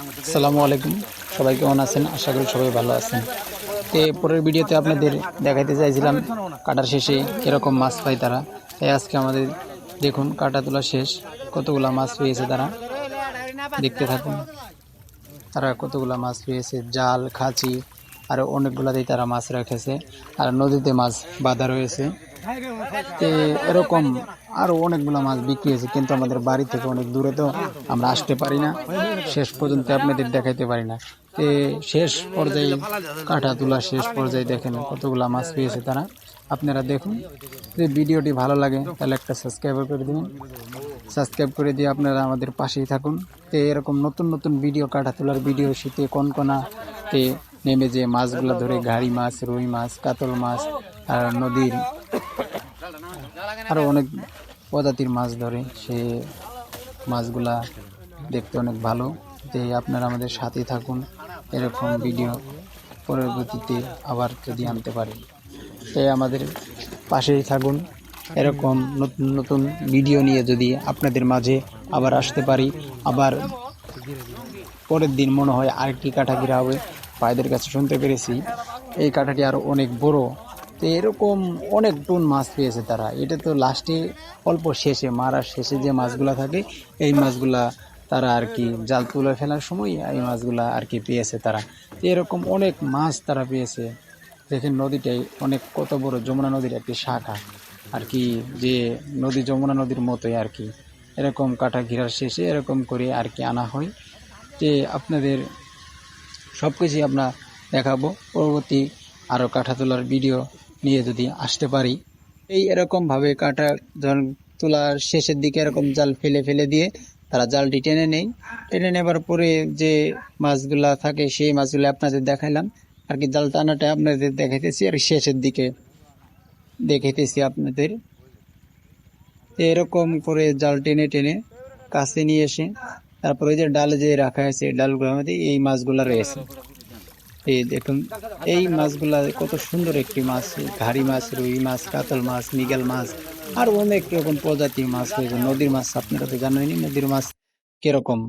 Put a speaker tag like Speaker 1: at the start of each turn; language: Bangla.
Speaker 1: আসসালামু আলাইকুম। সবাই কেমন আছেন? আশা করি সবাই ভালো আছেন। তো পরের ভিডিওতে আপনাদের দেখাইতে চাইছিলাম কাটার শেষে কীরকম মাছ পায় তারা। তাই আজকে আমাদের দেখুন কাটা তোলা শেষ। কতগুলা মাছ পেয়েছে তারা? দেখতে থাকুন। তারা কতগুলা মাছ পেয়েছে? জাল, খাঁচি, আর অনেকগুলাতেই তারা মাছ রেখেছে। আর নদীতে মাছ বাঁধা রয়েছে। এরকম আরও অনেকগুলো মাছ বিক্রি হয়েছে, কিন্তু আমাদের বাড়ি থেকে অনেক দূরে তো আমরা আসতে পারি না। শেষ পর্যন্ত আপনাদের দেখাইতে পারি না। তো শেষ পর্যায়ে কাটা তোলা শেষ পর্যায়ে দেখেন কতগুলো মাছ পেয়েছে তারা। আপনারা দেখুন, যদি ভিডিওটি ভালো লাগে তাহলে একটা সাবস্ক্রাইব করে দিন সাবস্ক্রাইব করে দিয়ে আপনারা আমাদের পাশেই থাকুন। তো এরকম নতুন নতুন ভিডিও, কাটা তোলার ভিডিও, শীতে কনকনাতে নেমে যে মাছগুলো ধরে, ঘাড়ি মাছ, রুই মাছ, কাতল মাছ, আর নদীর আরও অনেক প্রজাতির মাছ ধরে, সে মাছগুলা দেখতে অনেক ভালো। যে আপনারা আমাদের সাথে থাকুন, এরকম ভিডিও পরবর্তীতে আবার যদি আনতে পারি তাই আমাদের পাশেই থাকুন, এরকম নতুন নতুন ভিডিও নিয়ে যদি আপনাদের মাঝে আবার আসতে পারি, আবার পরের দিন মনে হয় আরেকটি কাঠা হবে ভাইদের কাছে শুনতে পেরেছি, এই কাঠাটি আরও অনেক বড়। তো এরকম অনেক টুন মাছ পেয়েছে তারা। এটা তো লাস্টে অল্প শেষে, মারার শেষে যে মাছগুলা থাকে, এই মাছগুলা তারা আর কি জাল তুলে ফেলার সময় এই মাছগুলা আর কি পেয়েছে তারা। তো এরকম অনেক মাছ তারা পেয়েছে। দেখেন নদীটাই অনেক, কত বড় যমুনা নদীর একটি শাখা। আর কি যে নদী যমুনা নদীর মতোই আর কি। এরকম কাটা ঘেরার শেষে এরকম করে আর কি আনা হয়। যে আপনাদের সব কিছুই আমরা দেখাবো। পরবর্তী আরও কাঠা তোলার ভিডিও নিয়ে যদি আসতে পারি। এই এরকমভাবে কাটা যখন তোলার শেষের দিকে এরকম জাল ফেলে ফেলে দিয়ে তারা জালটি টেনে নেই টেনে নেবার পরে যে মাছগুলা থাকে সেই মাছগুলো আপনাদের দেখাইলাম। আর কি জাল টানাটা আপনাদের দেখাইতেছি আর শেষের দিকে দেখাইতেছি আপনাদের। এরকম করে জাল টেনে টেনে কাছে নিয়ে এসে তারপরে ওই যে ডালে যে রাখা আছে ডালগুলোর মধ্যে এই মাছগুলো রয়েছে। এই দেখুন, এই মাছগুলা কত সুন্দর একটি মাছ ঘাড়ি মাছ, রুই মাছ, কাতল মাছ মিগেল মাছ, আর অনেক রকম প্রজাতির মাছ রয়েছে। নদীর মাছ, আপনারা তো জানেনই নদীর মাছ কীরকম।